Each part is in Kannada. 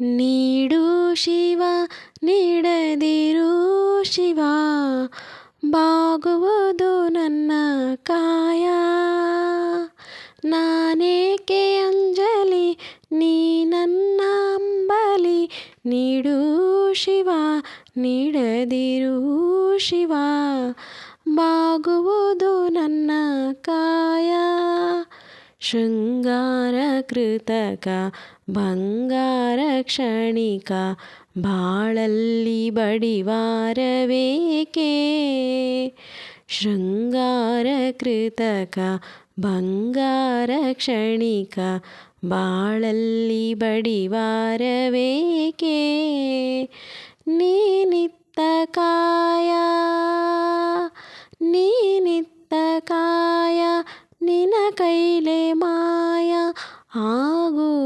ನೀಡು ಶಿವ, ನೀಡದಿರು ಶಿವ, ಬಾಗುವುದು ನನ್ನ ಕಾಯ. ನಾನೇಕೆ ಅಂಜಲಿ, ನೀ ನನ್ನ ಅಂಬಲಿ? ನೀಡು ಶಿವ, ನೀಡದಿರು ಶಿವ, ಬಾಗುವುದು ನನ್ನ ಕಾಯ. ಶೃಂಗಾರ ಕೃತಕ ಬಂಗಾರ ಕ್ಷಣಿಕ ಬಾಳಲ್ಲಿ ಬಡಿವಾರವೇಕೆ ಶೃಂಗಾರ ಕೃತಕ ಬಂಗಾರ ಕ್ಷಣಿಕ ಬಾಳಲ್ಲಿ ಬಡಿವಾರವೇಕೆ ನೀನಿತ್ತ ಕಾಯ ನೀನಿತ್ತ ಕಾಯ ನಿನ ಕೈಲೆ ಮಾಯ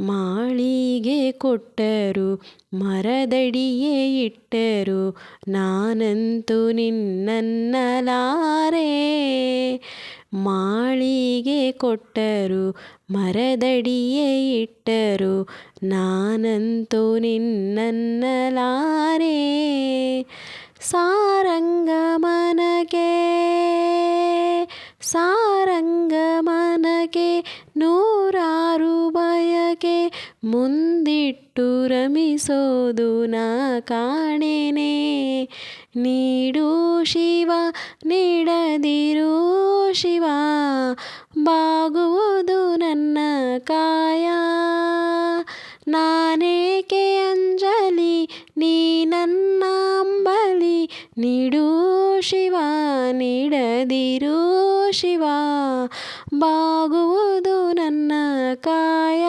ಮಾಳಿಗೆ ಕೊಟ್ಟರು, ಮರದಡಿಯೇ ಇಟ್ಟರು, ನಾನಂತೂ ನಿನ್ನನ್ನಲಾರೆ. ಮಾಳಿಗೆ ಕೊಟ್ಟರು, ಮರದಡಿಯೇ ಇಟ್ಟರು, ನಾನಂತೂ ನಿನ್ನನ್ನಲಾರೆ. ಸಾರಂಗ ಮನಗೆ ಸಾರಂಗ ಮನಗೆ ಬಯಕೆ ಮುಂದಿಟ್ಟು ರಮಿಸೋದು ನಾ ಕಾಣೆನೆ. ನೀಡು ಶಿವ, ನೀಡದಿರು ಶಿವ, ಬಾಗುವುದು ನನ್ನ ಕಾಯ. ನಾನೇಕೆ ಅಂಜಲಿ, ನೀ ನನ್ನ ಅಂಬಲಿ, ನೀಡು ಶಿವ, ನೀಡದಿರು ಶಿವ, ಬಾಗುವುದು ನನ್ನ ಕಾಯ.